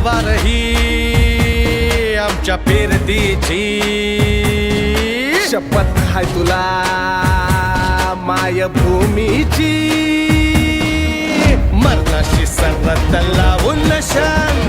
तलवार ही आमच्या फिरतीची शपथ हाय तुला मायभूमीची. मरणाशी सर्व तलावून शान